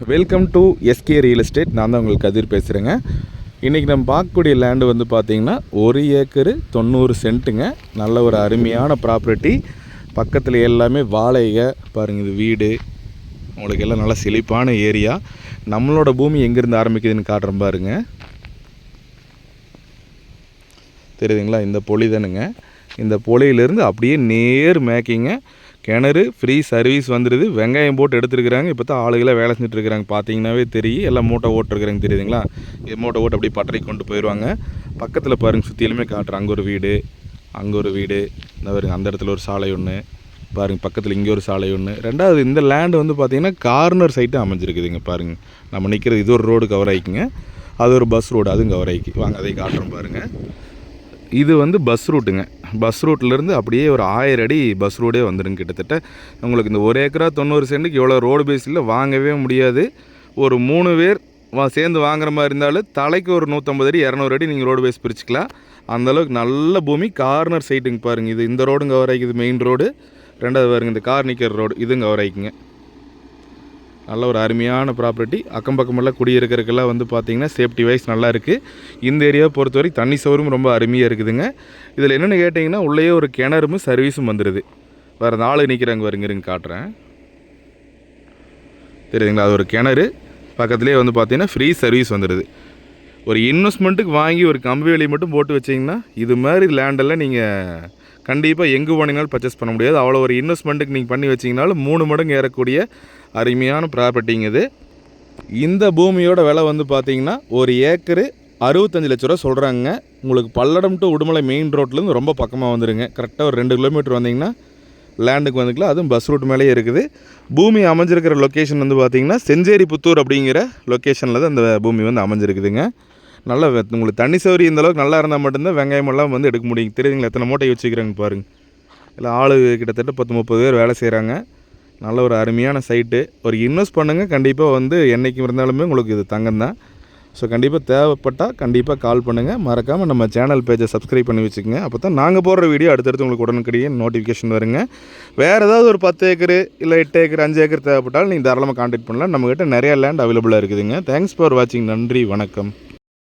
Welcome to SK real estate நான் தான் உங்களுக்கு கதிர் பேசுகிறேங்க இன்றைக்கி நம்ம பார்க்கக்கூடிய லேண்டு வந்து பார்த்திங்கன்னா ஒரு ஏக்கரு தொண்ணூறு சென்ட்டுங்க. நல்ல ஒரு அருமையான ப்ராப்பர்ட்டி பக்கத்தில் எல்லாமே வாழைக பாருங்கள் இது வீடு. உங்களுக்கு எல்லாம் நல்லா செழிப்பான ஏரியா நம்மளோட பூமி எங்கேருந்து ஆரம்பிக்குதுன்னு காட்டுறோம் பாருங்க. தெரியுதுங்களா? இந்த பொலி தானுங்க. இந்த பொலியிலேருந்து அப்படியே நேர் மேக்கிங்க. கிணறு ஃப்ரீ சர்வீஸ் வந்துடுது வெங்காயம் போட்டு எடுத்துருக்குறாங்க. இப்போ தான் ஆளுகளை வேலை செஞ்சுட்டு இருக்கிறாங்க பார்த்தீங்கன்னாவே தெரியும். எல்லாம் மூட்டை ஓட்டுருக்குறாங்க. தெரியுதுங்களா? இது மூட்டை ஓட்டு அப்படியே பட்டறை கொண்டு போயிடுவாங்க. பக்கத்தில் பாருங்கள் சுற்றிலுமே காட்டுறேன் அங்கே ஒரு வீடு அங்கே ஒரு வீடு. இந்த பாருங்க அந்த இடத்துல ஒரு சாலை ஒன்று பாருங்கள் பக்கத்தில் இங்கே ஒரு சாலை ஒன்று ரெண்டாவது இந்த லேண்டு வந்து பார்த்திங்கன்னா கார்னர் சைட்டு அமைஞ்சிருக்குதுங்க. பாருங்கள் நம்ம நிற்கிறது இது ஒரு ரோடு கவர் ஆகிக்குங்க அது ஒரு பஸ் ரோடு அதுவும் கவர் ஆகிக்கு வாங்க அதை காட்டுறோம் பாருங்கள் இது வந்து பஸ் ரூட்டுங்க பஸ் ரூட்லேருந்து அப்படியே ஒரு ஆயிரம் அடி பஸ் ரோடே வந்துடுங்க கிட்டத்தட்ட. உங்களுக்கு இந்த ஒரு ஏக்கரா தொண்ணூறு சென்ட்டுக்கு இவ்வளோ ரோடு பேஸில் வாங்கவே முடியாது. ஒரு மூணு பேர் வா சேர்ந்து வாங்குற மாதிரி இருந்தாலும் தலைக்கு ஒரு நூற்றம்பது அடி இரநூறு அடி நீங்கள் ரோடு பேஸ் பிரிச்சுக்கலாம். அந்தளவுக்கு நல்ல பூமி கார்னர் சைட்டுங்க பாருங்கள் இது இந்த ரோடும் கவர் ஆகிக்குது மெயின் ரோடு ரெண்டாவது பாருங்க இந்த கார் நிற்கிற ரோடு இதுவும் கவர் ஆகிக்குங்க நல்ல ஒரு அருமையான ப்ராப்பர்ட்டி அக்கம் பக்கமெல்லாம் குடியிருக்கிறதுக்கெல்லாம் வந்து பார்த்தீங்கன்னா சேஃப்டி வைஸ் நல்லா இருக்குது இந்த ஏரியாவை பொறுத்தவரை தண்ணி சௌகரியம் ரொம்ப அருமையாக இருக்குதுங்க. இதில் என்னென்னு கேட்டிங்கன்னா உள்ளேயே ஒரு கிணறும் சர்வீஸும் வந்துடுது வேறு நாலு நிற்கிறாங்க வருங்கிறங்க காட்டுறேன். தெரியுதுங்களா? அது ஒரு கிணறு. பக்கத்துலேயே வந்து பார்த்திங்கன்னா ஃப்ரீ சர்வீஸ் வந்துடுது ஒரு இன்வெஸ்ட்மெண்ட்டுக்கு வாங்கி ஒரு கம்பி வேலையை மட்டும் போட்டு வச்சிங்கன்னா இது மாதிரி லேண்டெல்லாம் நீங்கள் கண்டிப்பாக எங்கே போனீங்கனாலும் பர்ச்சேஸ் பண்ண முடியாது. அவ்வளோ ஒரு இன்வெஸ்ட்மெண்ட்டுக்கு நீங்கள் பண்ணி வச்சிங்கனாலும் மூணு மடங்கு ஏறக்கூடிய அருமையான ப்ராப்பர்ட்டிங்க இது. இந்த பூமியோட விலை வந்து பார்த்தீங்கன்னா ஒரு ஏக்கரு அறுபத்தஞ்சு லட்ச ரூபா சொல்கிறாங்க உங்களுக்கு பல்லடம் டு உடுமலை மெயின் ரோட்லேருந்து ரொம்ப பக்கமாக வந்துடுங்க கரெக்டாக ஒரு ரெண்டு கிலோமீட்டர் வந்தீங்கன்னா லேண்டுக்கு வந்துக்கலாம். அதுவும் பஸ் ரூட் மேலேயே இருக்குது. பூமி அமைஞ்சிருக்கிற லொக்கேஷன் வந்து பார்த்தீங்கன்னா செஞ்சேரி புத்தூர் அப்படிங்கிற லொக்கேஷனில் தான் இந்த பூமி வந்து அமைஞ்சிருக்குதுங்க. நல்ல உங்களுக்கு தண்ணி சௌரி இந்த அளவுக்கு நல்லா இருந்தால் மட்டும்தான் வெங்காயம் எல்லாம் வந்து எடுக்க முடியும். தெரியுதுங்களா? எத்தனை மூட்டை வச்சுக்கிறாங்க பாருங்கள் இல்லை ஆளு கிட்டத்தட்ட பத்து முப்பது பேர் வேலை செய்கிறாங்க நல்ல ஒரு அருமையான சைட்டு ஒரு இன்வெஸ்ட் பண்ணுங்கள் கண்டிப்பாக வந்து என்றைக்கும் இருந்தாலுமே உங்களுக்கு இது தங்கம் தான் ஸோ கண்டிப்பாக தேவைப்பட்டால் கண்டிப்பாக கால் பண்ணுங்கள் மறக்காமல் நம்ம சேனல் பேஜை சப்ஸ்கிரைப் பண்ணி வச்சுக்கோங்க. அப்போ தான் நாங்கள் போடுற வீடியோ அடுத்தடுத்து உங்களுக்கு உடனுக்கடியே நோட்டிஃபிகேஷன் வருங்க. வேறு ஏதாவது ஒரு பத்து ஏக்கர் இல்லை எட்டு ஏக்கர் அஞ்சு ஏக்கர் தேவைப்பட்டாலும் நீங்கள் தாராளமாக காண்டாக்ட் பண்ணலாம். நம்மக்கிட்ட நிறையா லேண்ட் அவைலபிளாக இருக்குதுங்க. தேங்க்ஸ் ஃபார் வாட்சிங் நன்றி. வணக்கம்.